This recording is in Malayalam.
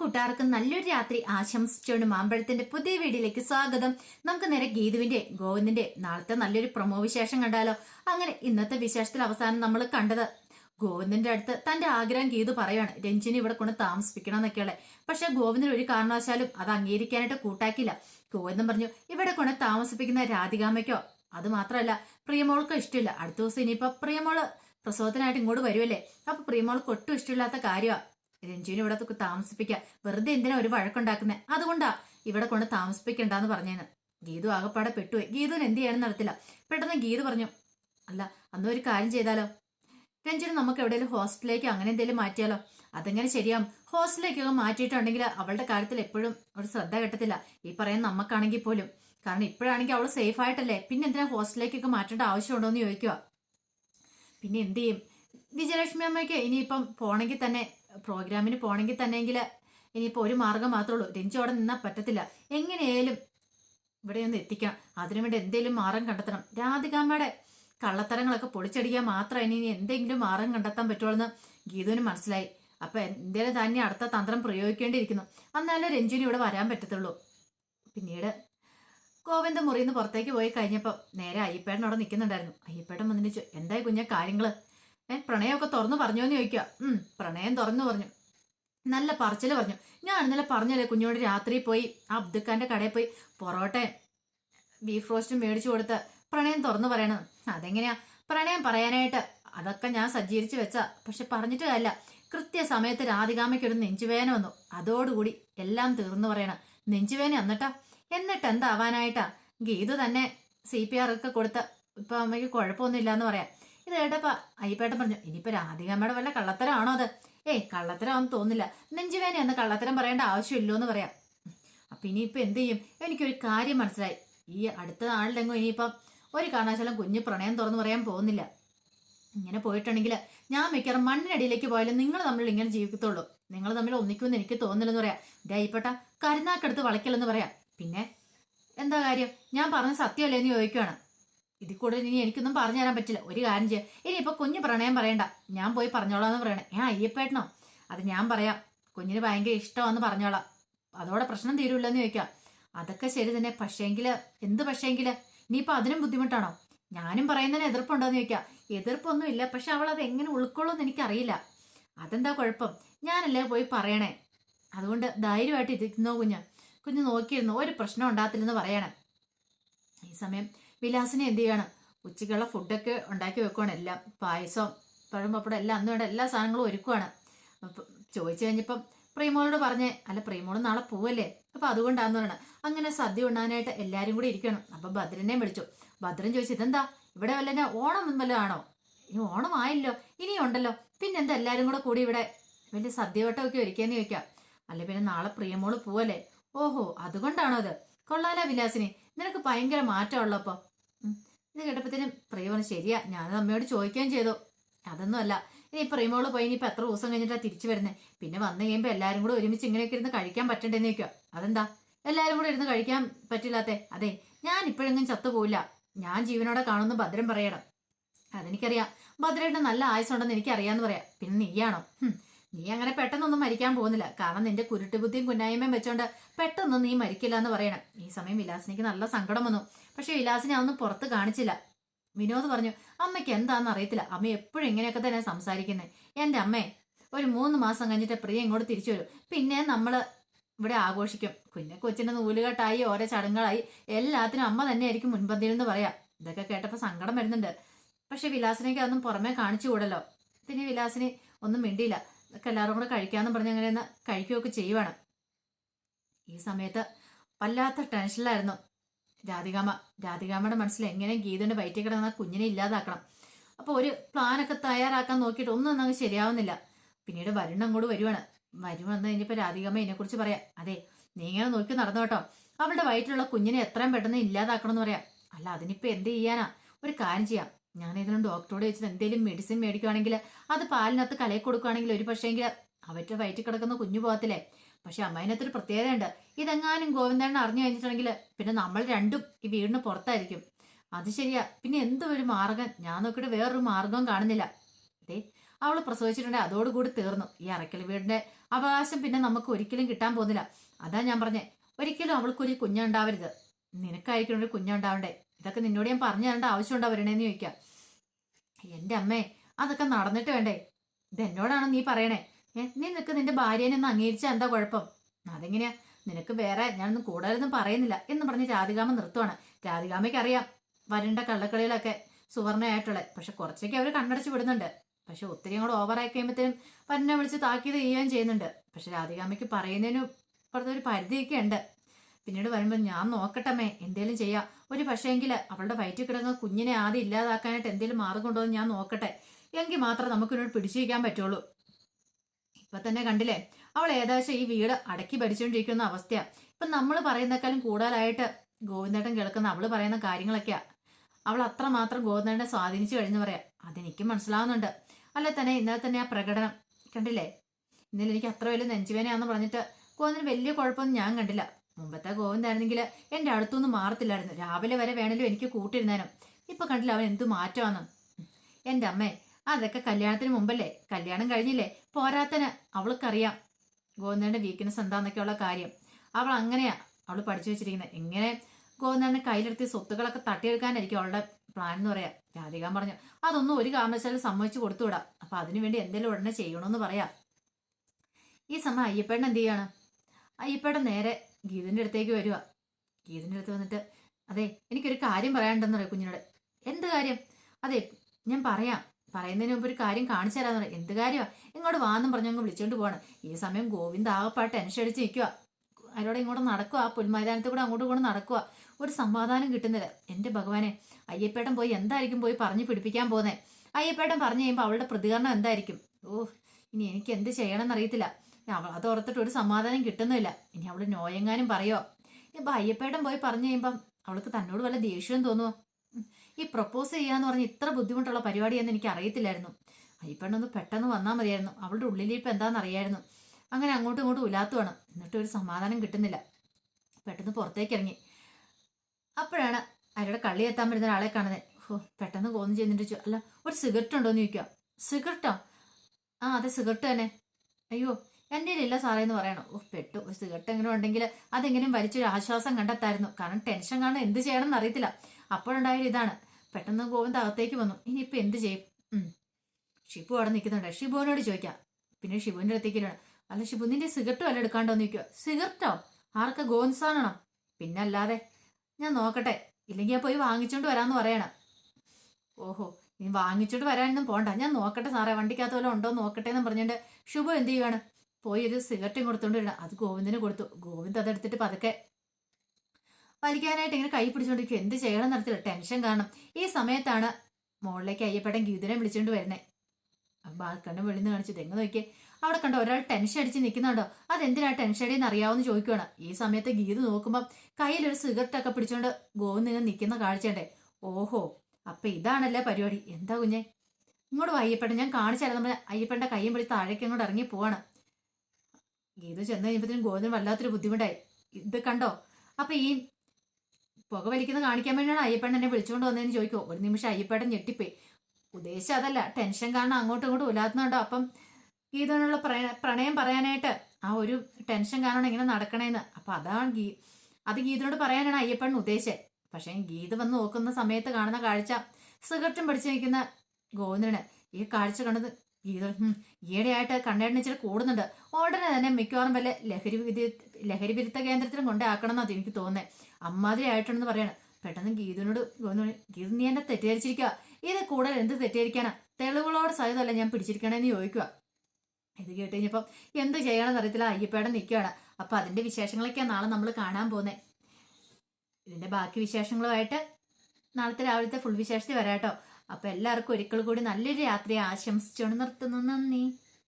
കൂട്ടുകാർക്കും നല്ലൊരു രാത്രി ആശംസിച്ചുകൊണ്ട് മാമ്പഴത്തിന്റെ പുതിയ വീഡിയോയിലേക്ക് സ്വാഗതം. നമുക്ക് നേരെ ഗീതുവിന്റെ ഗോവിന്ദിന്റെ നാളത്തെ നല്ലൊരു പ്രൊമോ വിശേഷം കണ്ടാലോ? അങ്ങനെ ഇന്നത്തെ വിശേഷത്തിൽ അവസാനം നമ്മൾ കണ്ടത് ഗോവിന്ദന്റെ അടുത്ത് തന്റെ ആഗ്രഹം ഗീതു പറയാണ് രഞ്ജിനി ഇവിടെ കൊണ്ട് താമസിപ്പിക്കണം എന്നൊക്കെയുള്ളത് പക്ഷെ ഗോവിന്ദൻ ഒരു കാരണവശാലും അത് അംഗീകരിക്കാനായിട്ട് കൂട്ടാക്കില്ല ഗോവിന്ദൻ പറഞ്ഞു ഇവിടെ കൊണ്ട് താമസിപ്പിക്കുന്ന രാധികാമയ്ക്കോ അത് മാത്രമല്ല പ്രിയമോൾക്കോ ഇഷ്ടമില്ല. അടുത്ത ദിവസം ഇനിയിപ്പോ പ്രിയമോൾ പ്രസവത്തിനായിട്ട് ഇങ്ങോട്ട് വരുമല്ലേ അപ്പൊ പ്രിയമോൾക്ക് ഒട്ടും ഇഷ്ടമില്ലാത്ത കാര്യമാണ് രഞ്ജുവിനെ ഇവിടെ താമസിപ്പിക്കാം വെറുതെ എന്തിനാ ഒരു വഴക്കുണ്ടാക്കുന്നത് അതുകൊണ്ടാ ഇവിടെ കൊണ്ട് താമസിപ്പിക്കണ്ടെന്ന് പറഞ്ഞേന്ന്. ഗീതു ആകപ്പാടെ പെട്ടുപോയി. ഗീതുവിന് എന്ത് ചെയ്യാനും നടത്തില്ല പെട്ടെന്ന് ഗീതു പറഞ്ഞു അല്ല അന്ന് ഒരു കാര്യം ചെയ്താലോ? രഞ്ജുന് നമുക്ക് എവിടെയെങ്കിലും ഹോസ്റ്റലിലേക്ക് അങ്ങനെ എന്തെങ്കിലും മാറ്റിയാലോ? അതെങ്ങനെ ശരിയാവും? ഹോസ്റ്റലിലേക്കൊക്കെ മാറ്റിയിട്ടുണ്ടെങ്കിൽ അവളുടെ കാര്യത്തിൽ എപ്പോഴും ഒരു ശ്രദ്ധ കിട്ടത്തില്ല. ഈ പറയുന്ന നമുക്കാണെങ്കിൽ പോലും. കാരണം ഇപ്പോഴാണെങ്കിൽ അവൾ സേഫ് ആയിട്ടല്ലേ? പിന്നെ എന്തിനാ ഹോസ്റ്റലിലേക്കൊക്കെ മാറ്റേണ്ട ആവശ്യമുണ്ടോ എന്ന് ചോദിക്കുക പിന്നെ എന്ത് ചെയ്യും? വിജയലക്ഷ്മി അമ്മയ്ക്ക് ഇനിയിപ്പം പോണെങ്കിൽ തന്നെ പ്രോഗ്രാമിന് പോണെങ്കിൽ തന്നെങ്കിൽ ഇനിയിപ്പോൾ ഒരു മാർഗം മാത്രമേ ഉള്ളൂ. രഞ്ജു അവിടെ നിന്നാൽ പറ്റത്തില്ല. എങ്ങനെയായാലും ഇവിടെ ഒന്ന് എത്തിക്കണം. അതിനുവേണ്ടി എന്തെങ്കിലും മാർഗം കണ്ടെത്തണം. രാധികാമ്മയുടെ കള്ളത്തരങ്ങളൊക്കെ പൊളിച്ചടിക്കാൻ മാത്രം ഇനി എന്തെങ്കിലും മാർഗം കണ്ടെത്താൻ പറ്റുള്ളൂ ഗീതുവിന് മനസ്സിലായി. അപ്പൊ എന്തേലും തന്നെ അടുത്ത തന്ത്രം പ്രയോഗിക്കേണ്ടിയിരിക്കുന്നു. എന്നാലേ രഞ്ജുവിന് ഇവിടെ വരാൻ പറ്റത്തുള്ളൂ. പിന്നീട് ഗോവിന്ദ മുറിയിൽ നിന്ന് പുറത്തേക്ക് പോയി കഴിഞ്ഞപ്പോൾ നേരെ അയ്യപ്പേട്ടൻ അവിടെ നിൽക്കുന്നുണ്ടായിരുന്നു അയ്യപ്പേടൻ വന്നിട്ട് എന്തായി കുഞ്ഞ കാര്യങ്ങൾ? ഏ പ്രണയമൊക്കെ തുറന്നു പറഞ്ഞോ എന്ന് ചോദിക്കുക ഉം പ്രണയം തുറന്നു പറഞ്ഞു. നല്ല പറച്ചിൽ പറഞ്ഞു. ഞാൻ ഇന്നലെ പറഞ്ഞല്ലേ കുഞ്ഞോട് രാത്രി പോയി ആ അബ്ദുഖാന്റെ കടയിൽ പോയി പൊറോട്ടയും ബീഫ് റോസ്റ്റും മേടിച്ചു കൊടുത്ത് പ്രണയം തുറന്നു പറയണം. അതെങ്ങനെയാ? പ്രണയം പറയാനായിട്ട് അതൊക്കെ ഞാൻ സജ്ജീകരിച്ചു വെച്ച. പക്ഷെ പറഞ്ഞിട്ട് കാര്യമില്ല. കൃത്യസമയത്ത് രാധികാമയ്ക്ക് ഒരു നെഞ്ചുവേന വന്നു. അതോടുകൂടി എല്ലാം തീർന്നു പറയണം. നെഞ്ചുവേന എന്നിട്ടാ എന്നിട്ട് എന്താവാനായിട്ടാ ഗീതു തന്നെ സി പി ആർ ഒക്കെ കൊടുത്ത് ഇപ്പൊ അമ്മയ്ക്ക് കുഴപ്പമൊന്നുമില്ല എന്ന് പറയാം. ഇത് ഏട്ടപ്പ അയ്യപ്പേട്ടൻ പറഞ്ഞു ഇനിയിപ്പോ രാധികാമ്മയുടെ വല്ല കള്ളത്തരമാണോ അത്? ഏയ് കള്ളത്തരമാണെന്ന് തോന്നില്ല നെഞ്ചുവേന എന്ന് കള്ളത്തരം പറയേണ്ട ആവശ്യമില്ലോ എന്ന് പറയാം. അപ്പൊ ഇനിയിപ്പോ എന്ത് ചെയ്യും? എനിക്കൊരു കാര്യം മനസ്സിലായി. ഈ അടുത്ത നാളിലെങ്ങും ഇനിയിപ്പം ഒരു കാരണവശാലും കുഞ്ഞ് പ്രണയം തുറന്നു പറയാൻ പോകുന്നില്ല. ഇങ്ങനെ പോയിട്ടുണ്ടെങ്കിൽ ഞാൻ മിക്കവാറും മണ്ണിനടിയിലേക്ക് പോയാലും നിങ്ങൾ തമ്മിൽ ഇങ്ങനെ ജീവിക്കത്തുള്ളൂ. നിങ്ങൾ തമ്മിൽ ഒന്നിക്കുമെന്ന് എനിക്ക് തോന്നില്ലെന്ന് പറയാം. ദയപ്പെട്ട കരുനാക്കെടുത്ത് വളയ്ക്കലെന്ന് പറയാം. പിന്നെ എന്താ കാര്യം? ഞാൻ പറഞ്ഞ സത്യമല്ലേ എന്ന് ചോദിക്കുവാണ്. ഇതിൽ കൂടുതൽ ഇനി എനിക്കൊന്നും പറഞ്ഞു തരാൻ പറ്റില്ല. ഒരു കാര്യം ചെയ്യാം. ഇനിയിപ്പോ കുഞ്ഞ് പ്രണയം പറയണ്ട. ഞാൻ പോയി പറഞ്ഞോളാം എന്ന് പറയണേ. ഏ അയ്യപ്പേട്ടനോ? അത് ഞാൻ പറയാം. കുഞ്ഞിന് ഭയങ്കര ഇഷ്ടമാണെന്ന് പറഞ്ഞോളാം. അതോടെ പ്രശ്നം തീരുമില്ലെന്ന് ചോദിക്കാം. അതൊക്കെ ശരി തന്നെ. പക്ഷേങ്കിൽ എന്ത് പക്ഷേങ്കിൽ? ഇനിയിപ്പോൾ അതിനും ബുദ്ധിമുട്ടാണോ? ഞാനും പറയുന്നതിന് എതിർപ്പുണ്ടോയെന്ന് ചോദിക്കാം. എതിർപ്പൊന്നും ഇല്ല പക്ഷെ അവൾ അത് എങ്ങനെ ഉൾക്കൊള്ളുമെന്ന് എനിക്കറിയില്ല. അതെന്താ കുഴപ്പം? ഞാനല്ലേ പോയി പറയണേ. അതുകൊണ്ട് ധൈര്യമായിട്ട് ഇരിക്കുന്നോ കുഞ്ഞ്? കുഞ്ഞ് നോക്കിയിരുന്നു? ഒരു പ്രശ്നം ഉണ്ടാകത്തില്ലെന്ന് പറയണം. ഈ സമയം വിലാസിനെ എന്ത് ചെയ്യണം? ഉച്ചയ്ക്കുള്ള ഫുഡൊക്കെ ഉണ്ടാക്കി വെക്കുവാണ്. എല്ലാം പായസം പഴം പപ്പടം എല്ലാം അന്ന് വേണ്ട എല്ലാ സാധനങ്ങളും ഒരുക്കുവാണ്. ചോദിച്ചു കഴിഞ്ഞപ്പം പ്രീമോളോട് പറഞ്ഞേ അല്ല പ്രീമോൾ നാളെ പോവല്ലേ? അപ്പൊ അതുകൊണ്ടാന്ന് പറയണം. അങ്ങനെ സദ്യ ഉണ്ണാനായിട്ട് എല്ലാരും കൂടി ഇരിക്കണം. അപ്പൊ ഭദ്രനെ വിളിച്ചു. ഭദ്രൻ ചോദിച്ചു ഇതെന്താ? ഇവിടെ വല്ല ഓണം വല്ലതും ആണോ ഇനി ഓണം ആയല്ലോ ഇനിയും ഉണ്ടല്ലോ. പിന്നെന്താ എല്ലാരും കൂടെ കൂടി ഇവിടെ വലിയ സദ്യവട്ടമൊക്കെ ഒരുക്കിയെന്ന് ചോദിക്കാം. അല്ല പിന്നെ നാളെ പ്രിയമോൾ പോവല്ലേ? ഓഹോ അതുകൊണ്ടാണോ അത്? കൊള്ളാലോ വിലാസിനി. നിനക്ക് ഭയങ്കര മാറ്റമുള്ളപ്പോൾ. ഇത് കേട്ടപ്പത്തേനും പ്രിയ പറഞ്ഞു ശരിയാ ഞാൻ അമ്മയോട് ചോദിക്കുകയും ചെയ്തു. അതൊന്നുമല്ല. ഇനി പ്രിയമോൾ പോയി ഇനി ഇനിയിപ്പോ എത്ര ദിവസം കഴിഞ്ഞിട്ടാ തിരിച്ചു വരുന്നത് പിന്നെ വന്നു കഴിയുമ്പോ എല്ലാരും കൂടെ ഒരുമിച്ച് ഇങ്ങനെയൊക്കെ ഇരുന്ന് കഴിക്കാൻ പറ്റണ്ടേന്ന് ചോദിക്കുക അതെന്താ? എല്ലാവരും കൂടെ ഇരുന്ന് കഴിക്കാൻ പറ്റില്ലാത്തേ? അതെ ഞാൻ ഇപ്പോഴെങ്കിലും ചത്തുപോയില്ല ഞാൻ ജീവനോടെ കാണുമെന്ന് ഭദ്രൻ പറയണം. അതെനിക്കറിയാം. ഭദ്രയുടെ നല്ല ആയുസുണ്ടെന്ന് എനിക്കറിയാന്ന് പറയാം. പിന്നെ നീയാണോ? നീ അങ്ങനെ പെട്ടെന്നൊന്നും മരിക്കാൻ പോകുന്നില്ല. കാരണം നിന്റെ കുരുട്ടുബുദ്ധിയും കുന്നായ്മയും വെച്ചോണ്ട് പെട്ടെന്ന് നീ മരിക്കില്ല എന്ന് പറയണം. ഈ സമയം വിലാസിനിക്ക് നല്ല സങ്കടം വന്നു. പക്ഷെ വിലാസിനെ അതൊന്നും പുറത്ത് കാണിച്ചില്ല. വിനോദ് പറഞ്ഞു അമ്മയ്ക്ക് എന്താണെന്ന് അറിയത്തില്ല. അമ്മ എപ്പോഴും ഇങ്ങനെയൊക്കെ തന്നെ സംസാരിക്കുന്നത് എന്റെ അമ്മേ ഒരു മൂന്ന് മാസം കഴിഞ്ഞിട്ട് പ്രിയ ഇങ്ങോട്ട് തിരിച്ചു വരും. പിന്നെ നമ്മൾ ഇവിടെ ആഘോഷിക്കും. കുഞ്ഞെ കൊച്ചിന്റെ നൂലുകെട്ടായി ഓരോ ചടങ്ങുകളായി. എല്ലാത്തിനും അമ്മ തന്നെയായിരിക്കും മുൻപന്തിയിൽ എന്ന് പറയാം. ഇതൊക്കെ കേട്ടപ്പോൾ സങ്കടം വരുന്നുണ്ട്. പക്ഷെ വിലാസിനേക്ക് അതൊന്നും പുറമേ കാണിച്ചുകൂടല്ലോ. പിന്നെ വിലാസിനെ ഒന്നും മിണ്ടിയില്ല. ഇതൊക്കെ എല്ലാവരും കൂടെ കഴിക്കാന്ന് പറഞ്ഞ് അങ്ങനെ കഴിക്കുകയൊക്കെ ചെയ്യുവാണ്. ഈ സമയത്ത് വല്ലാത്ത ടെൻഷനിലായിരുന്നു. രാധികാമ രാധികാമ്മയുടെ മനസ്സിൽ എങ്ങനെ ഗീതന്റെ വയറ്റിൽ കിടന്ന കുഞ്ഞിനെ ഇല്ലാതാക്കണം. അപ്പോൾ ഒരു പ്ലാനൊക്കെ തയ്യാറാക്കാൻ നോക്കിയിട്ട് ഒന്നും അങ്ങ് ശരിയാവുന്നില്ല. പിന്നീട് വരുണ്ണം അങ്ങോട്ട് വരുവാണ്. വരുവെന്ന് കഴിഞ്ഞപ്പോൾ കഴിഞ്ഞപ്പോ രാധികാമ്മ ഇതിനെ കുറിച്ച് പറയാം അതെ നീ ഇങ്ങനെ നോക്കി നടന്നു കേട്ടോ അവളുടെ വയറ്റിലുള്ള കുഞ്ഞിനെ എത്രയും പെട്ടെന്ന് ഇല്ലാതാക്കണം എന്ന് പറയാം. അല്ല അതിനിപ്പോ എന്ത് ചെയ്യാനാ? ഒരു കാര്യം ചെയ്യാം. ഞാൻ ഏതെങ്കിലും ഡോക്ടറോട് ചോദിച്ചിട്ട് എന്തെങ്കിലും മെഡിസിൻ മേടിക്കുവാണെങ്കിൽ അത് പാലിനകത്ത് കലയിൽ കൊടുക്കുകയാണെങ്കിൽ ഒരു പക്ഷേങ്കിൽ അവരുടെ വയറ്റിൽ കിടക്കുന്ന കുഞ്ഞു പോകത്തില്ലേ? പക്ഷെ അമ്മേനകത്തൊരു പ്രത്യേകതയുണ്ട്. ഇതെങ്ങാനും ഗോവിന്ദണ്ണ അറിഞ്ഞു കഴിഞ്ഞിട്ടുണ്ടെങ്കിൽ പിന്നെ നമ്മൾ രണ്ടും ഈ വീടിന് പുറത്തായിരിക്കും. അത് ശരിയാ. പിന്നെ എന്തോ ഒരു മാർഗം ഞാൻ നോക്കിയിട്ട് വേറൊരു മാർഗവും കാണുന്നില്ല. അതെ അവൾ പ്രസവിച്ചിട്ടുണ്ടെങ്കിൽ അതോടുകൂടി തീർന്നു. ഈ അറക്കൽ വീടിന്റെ അവകാശം പിന്നെ നമുക്ക് ഒരിക്കലും കിട്ടാൻ പോകുന്നില്ല. അതാ ഞാൻ പറഞ്ഞേ ഒരിക്കലും അവൾക്കൊരു കുഞ്ഞുണ്ടാവരുത്. നിനക്കായിരിക്കണം ഒരു കുഞ്ഞുണ്ടാവണ്ടേ? ഇതൊക്കെ നിന്നോട് ഞാൻ പറഞ്ഞു തരേണ്ട ആവശ്യമുണ്ടോ വരണേന്ന് ചോദിക്കാം. എന്റെ അമ്മേ അതൊക്കെ നടന്നിട്ട് വേണ്ടേ? ഇത് എന്നോടാണോ നീ പറയണേ? നീ നിനക്ക് നിന്റെ ഭാര്യേനെ ഒന്ന് അംഗീകരിച്ചാൽ എന്താ കുഴപ്പം? അതെങ്ങനെയാ? നിനക്ക് വേറെ ഞാനൊന്നും കൂടുതലൊന്നും പറയുന്നില്ല എന്ന് പറഞ്ഞ് രാധികാമ നിർത്തുവാണ്. രാധികാമയ്ക്ക് അറിയാം വരണ്ട കള്ളക്കളികളൊക്കെ സുവർണയായിട്ടുള്ള പക്ഷെ കുറച്ചൊക്കെ അവർ കണ്ണടച്ച് വിടുന്നുണ്ട്. പക്ഷെ ഒത്തിരി അങ്ങോട്ട് ഓവറായി കഴിയുമ്പോഴത്തേനും വരനെ വിളിച്ച് താക്കീത് ചെയ്യുകയും ചെയ്യുന്നുണ്ട്. പക്ഷെ രാധികാമയ്ക്ക് പറയുന്നതിന് ഇപ്പുറത്തെ ഒരു പരിധിയൊക്കെ ഉണ്ട് പിന്നീട് വരുമ്പോൾ ഞാൻ നോക്കട്ടമ്മേ എന്തേലും ചെയ്യാം. ഒരു പക്ഷേങ്കിൽ അവളുടെ വയറ്റിൽ കിടങ്ങ കുഞ്ഞിനെ ആദ്യം ഇല്ലാതാക്കാനായിട്ട് എന്തേലും മാർഗം ഉണ്ടോ എന്ന് ഞാൻ നോക്കട്ടെ. എങ്കിൽ മാത്രം നമുക്കിനോട് പിടിച്ചു വയ്ക്കാൻ പറ്റുള്ളൂ. ഇപ്പൊ തന്നെ കണ്ടില്ലേ? അവൾ ഏകദേശം ഈ വീട് അടക്കി ഭരിച്ചുകൊണ്ടിരിക്കുന്ന അവസ്ഥയാ. ഇപ്പൊ നമ്മൾ പറയുന്നേക്കാളും കൂടുതലായിട്ട് ഗോവിന്ദേട്ടൻ കേൾക്കുന്ന അവൾ പറയുന്ന കാര്യങ്ങളൊക്കെയാ. അവൾ അത്ര മാത്രം ഗോവിന്ദേട്ടനെ സ്വാധീനിച്ചു കഴിഞ്ഞു പറയാം. അതെനിക്ക് മനസ്സിലാവുന്നുണ്ട്. അല്ല തന്നെ ഇന്നലെ തന്നെ ആ പ്രകടനം കണ്ടില്ലേ? ഇന്നലെ എനിക്ക് അത്ര വലിയ നെഞ്ചുവേനയാന്ന് പറഞ്ഞിട്ട് ഗോവിന്ദന് വലിയ കുഴപ്പമൊന്നും ഞാൻ കണ്ടില്ല. മുമ്പത്തെ ഗോവിന്ദായിരുന്നെങ്കിൽ എന്റെ അടുത്തൊന്നും മാറത്തില്ലായിരുന്നു. രാവിലെ വരെ വേണേലും എനിക്ക് കൂട്ടിരുന്നേനും. ഇപ്പൊ കണ്ടില്ല അവൻ എന്തു മാറ്റമാണ് എന്റെ അമ്മേ അതൊക്കെ കല്യാണത്തിന് മുമ്പല്ലേ? കല്യാണം കഴിഞ്ഞില്ലേ? പോരാത്തന് അവൾക്കറിയാം ഗോവിന്ദന്റെ വീക്ക്നെസ് എന്താന്നൊക്കെയുള്ള കാര്യം. അവൾ അങ്ങനെയാ അവൾ പഠിച്ചു വെച്ചിരിക്കുന്നത് എങ്ങനെ ഗോവിന്ദന്റെ കയ്യിലെടുത്ത് സ്വത്തുക്കളൊക്കെ തട്ടിയെടുക്കാനായിരിക്കും അവളുടെ പ്ലാൻ എന്ന് പറയാം. രാധികാൻ പറഞ്ഞു അതൊന്നും ഒരു കാരണവശാലും സമ്മതിച്ചു കൊടുത്തുവിടാം. അപ്പൊ അതിനുവേണ്ടി എന്തെങ്കിലും ഉടനെ ചെയ്യണമെന്ന് പറയാം. ഈ സമയം അയ്യപ്പേട്ടൻ എന്ത് ചെയ്യാണ്? അയ്യപ്പേട്ടൻ നേരെ ഗീതിന്റെ അടുത്തേക്ക് വരിക ഗീതന്റെ അടുത്ത് വന്നിട്ട് അതെ എനിക്കൊരു കാര്യം പറയാനുണ്ടെന്ന് പറയാം കുഞ്ഞിനോട്. എന്ത് കാര്യം? അതെ ഞാൻ പറയാം. പറയുന്നതിന് മുമ്പ് ഒരു കാര്യം കാണിച്ചു തരാന്ന് പറയാം. എന്ത് കാര്യമാ ഇങ്ങോട്ട് വാന്നും പറഞ്ഞു അങ്ങ് വിളിച്ചോണ്ട് പോകണം ഈ സമയം ഗോവിന്ദ് ആകപ്പാട്ട് ടെൻഷൻ അടിച്ച് നിൽക്കുക അതിലൂടെ ഇങ്ങോട്ട് നടക്കുക ആ പുൽമൈതാനത്ത് കൂടെ അങ്ങോട്ടും കൂടെ നടക്കുക ഒരു സമാധാനം കിട്ടുന്നില്ല. എന്റെ ഭഗവാനെ അയ്യപ്പേട്ടൻ പോയി എന്തായിരിക്കും പോയി പറഞ്ഞു പിടിപ്പിക്കാൻ പോകുന്നത് അയ്യപ്പേട്ടൻ പറഞ്ഞു കഴിയുമ്പോൾ അവളുടെ പ്രതികരണം എന്തായിരിക്കും? ഓ ഇനി എനിക്ക് എന്ത് ചെയ്യണമെന്ന് അറിയത്തില്ല. അവൾ അത് ഓർത്തിട്ട് ഒരു സമാധാനം കിട്ടുന്നില്ല. ഇനി അവൾ നോയെങ്ങാനും പറയോ? ഇപ്പൊ അയ്യപ്പേട്ടൻ പോയി പറഞ്ഞു കഴിയുമ്പം അവൾക്ക് തന്നോട് വല്ല ദേഷ്യം തോന്നുമോ ഉം. ഈ പ്രപ്പോസ് ചെയ്യാന്ന് പറഞ്ഞ ഇത്ര ബുദ്ധിമുട്ടുള്ള പരിപാടിയെന്ന് എനിക്ക് അറിയത്തില്ലായിരുന്നു. അയ്യപ്പേട്ടനൊന്ന് പെട്ടെന്ന് വന്നാൽ മതിയായിരുന്നു. അവളുടെ ഉള്ളിലിപ്പം എന്താണെന്ന് അറിയായിരുന്നു. അങ്ങനെ അങ്ങോട്ടും ഇങ്ങോട്ടും ഉലാത്തുവാണ് എന്നിട്ട് ഒരു സമാധാനം കിട്ടുന്നില്ല. പെട്ടെന്ന് പുറത്തേക്ക് ഇറങ്ങി. അപ്പോഴാണ് അയാളുടെ കള്ളി എത്താൻ വരുന്ന ഒരാളെ കാണുന്നത് ഓ പെട്ടെന്ന് കോന്ന് ചെയ്യുന്നുണ്ട് അല്ല ഒരു സിഗരറ്റ് ഉണ്ടോ എന്ന് ചോദിക്കുക സിഗരറ്റോ? ആ അതെ സിഗരറ്റ് തന്നെ. അയ്യോ എന്റെ ഇല്ല സാറേ എന്ന് പറയണം. ഓ പെട്ടു. ഒരു സിഗരറ്റ് എങ്ങനെ ഉണ്ടെങ്കിൽ അതെങ്ങനെയും വലിച്ചൊരു ആശ്വാസം കണ്ടെത്തായിരുന്നു. കാരണം ടെൻഷൻ കാരണം എന്ത് ചെയ്യണം എന്ന് അറിയത്തില്ല. അപ്പോഴുണ്ടായൊരു ഇതാണ്. പെട്ടെന്ന് ഗോവിന്ദ് അകത്തേക്ക് വന്നു. ഇനിയിപ്പോൾ എന്ത് ചെയ്യും. ഷിബു അവിടെ നിൽക്കുന്നുണ്ട്. ഷിബുവിനോട് ചോദിക്കാം. പിന്നെ ഷിബുവിന്റെ അടുത്തേക്ക് അല്ല ഷിബു നിന്റെ സിഗരറ്റും അല്ല എടുക്കാണ്ടോ? നിൽക്കുക സിഗരറ്റോ? ആർക്ക? ഗോവിന്ദ് സാറാണോ? പിന്നല്ലാതെ ഞാൻ നോക്കട്ടെ. ഇല്ലെങ്കിൽ പോയി വാങ്ങിച്ചോണ്ട് വരാമെന്ന് പറയണം. ഓഹോ ഇനി വാങ്ങിച്ചോണ്ട് വരാനൊന്നും പോണ്ട. ഞാൻ നോക്കട്ടെ സാറേ. വണ്ടിക്കകത്ത് വല്ലതും ഉണ്ടോ നോക്കട്ടെ എന്ന് പറഞ്ഞിട്ട് ശുഭ എന്ത് ചെയ്യുവാണ്? പോയി ഒരു സിഗരറ്റും കൊടുത്തോണ്ട് വരണം അത് ഗോവിന്ദന് കൊടുത്തു. ഗോവിന്ദ് അതെടുത്തിട്ട് പതുക്കെ വലിക്കാനായിട്ട് ഇങ്ങനെ കൈ പിടിച്ചോണ്ടിരിക്കും എന്ത് ചെയ്യണം നടത്തില്ല ടെൻഷൻ കാണും. ഈ സമയത്താണ് മുകളിലേക്ക് അയ്യപ്പടം ഗീതനെ വിളിച്ചോണ്ട് ആ ബാൽക്കണ്ണ് വെളിന്ന് കാണിച്ചു തെങ്ങ് നോക്കിയേ അവിടെ കണ്ടോ ഒരാൾ ടെൻഷൻ അടിച്ച് നിൽക്കുന്നുണ്ടോ അതെന്തിനാ ടെൻഷൻ അടിയെന്ന് അറിയാവുന്ന ചോദിക്കുവാണ്. ഈ സമയത്ത് ഗീത നോക്കുമ്പോൾ കയ്യിലൊരു സിഗരറ്റ് ഒക്കെ പിടിച്ചോണ്ട് ഗോവിന്ദ് ഇങ്ങനെ നിൽക്കുന്ന കാഴ്ചയുണ്ടേ. ഓഹോ അപ്പൊ ഇതാണല്ലേ പരിപാടി. എന്താ കുഞ്ഞെ? ഇങ്ങോട്ട് അയ്യപ്പേട്ടൻ ഞാൻ കാണിച്ചാലും നമ്മൾ അയ്യപ്പന്റെ കയ്യും പിടി താഴേക്ക് അങ്ങോട്ട് ഇറങ്ങി പോവാണ്. ഗീത ചെന്ന് കഴിയുമ്പോഴത്തേനും ഗോവിന്ദന് വല്ലാത്തൊരു ബുദ്ധിമുട്ടായി. ഇത് കണ്ടോ? അപ്പൊ ഈ പുക വലിക്കുന്നത് കാണിക്കാൻ വേണ്ടിയാണ് അയ്യപ്പേട്ടൻ എന്നെ വിളിച്ചുകൊണ്ട് വന്നതെന്ന് ചോദിക്കുമോ ഒരു നിമിഷം അയ്യപ്പേട്ടൻ ഞെട്ടിപ്പോയി. ഉദ്ദേശിച്ച അതല്ല ടെൻഷൻ കാരണം അങ്ങോട്ടും ഇങ്ങോട്ടും ഉലാത്തുന്നുണ്ടോ? അപ്പം ഗീതനോടുള്ള പ്രണയ- പറയാനായിട്ട് ആ ഒരു ടെൻഷൻ കാരണം ഇങ്ങനെ നടക്കണേന്ന്. അപ്പൊ അതാണ് ഗീ അത് ഗീതനോട് പറയാനാണ് അയ്യപ്പൻ ഉദ്ദേശിച്ചത്. പക്ഷേ ഗീത വന്ന് നോക്കുന്ന സമയത്ത് കാണുന്ന കാഴ്ച സിഗരറ്റും പിടിച്ചു നിൽക്കുന്ന ഗോവിന്ദന് ഈ കാഴ്ച കണ്ടത് ഗീത ഈയിടെയായിട്ട് കണ്ണേടിന് ഇച്ചിരി കൂടുന്നുണ്ട്. ഉടനെ തന്നെ മിക്കവാറും വല്ല ലഹരി വിധി ലഹരി വിരുദ്ധ കേന്ദ്രത്തിലും കൊണ്ടാക്കണം എന്നാണ് എനിക്ക് തോന്നുന്നത് അമ്മാതിരി ആയിട്ടുണ്ടെന്ന് പറയണം. പെട്ടെന്ന് ഗീതനോട് ഗോവിന്ദനോട് ഗീത നീ എന്നെ തെറ്റിദ്ധരിച്ചിരിക്കുക ഇത് കൂടുതൽ എന്ത് തെറ്റിദ്ധരിക്കാനാ? തെളിവുകളോട് സഹിതമല്ല ഞാൻ പിടിച്ചിരിക്കണേന്ന് ചോദിക്കുക ഇത് കേട്ട് കഴിഞ്ഞപ്പം എന്ത് ചെയ്യണമെന്ന് അറിയത്തില്ല. അയ്യപ്പേടെ നിൽക്കുകയാണ് അപ്പൊ അതിന്റെ വിശേഷങ്ങളൊക്കെയാണ് നാളെ നമ്മൾ കാണാൻ പോകുന്നത് ഇതിന്റെ ബാക്കി വിശേഷങ്ങളുമായിട്ട് നാളത്തെ രാവിലത്തെ ഫുൾ വിശേഷത്തിൽ വരാട്ടോ അപ്പൊ എല്ലാവർക്കും ഒരിക്കൽ കൂടി നല്ലൊരു രാത്രി ആശംസിച്ചുകൊണ്ട് നിർത്തുന്നു. നന്ദി.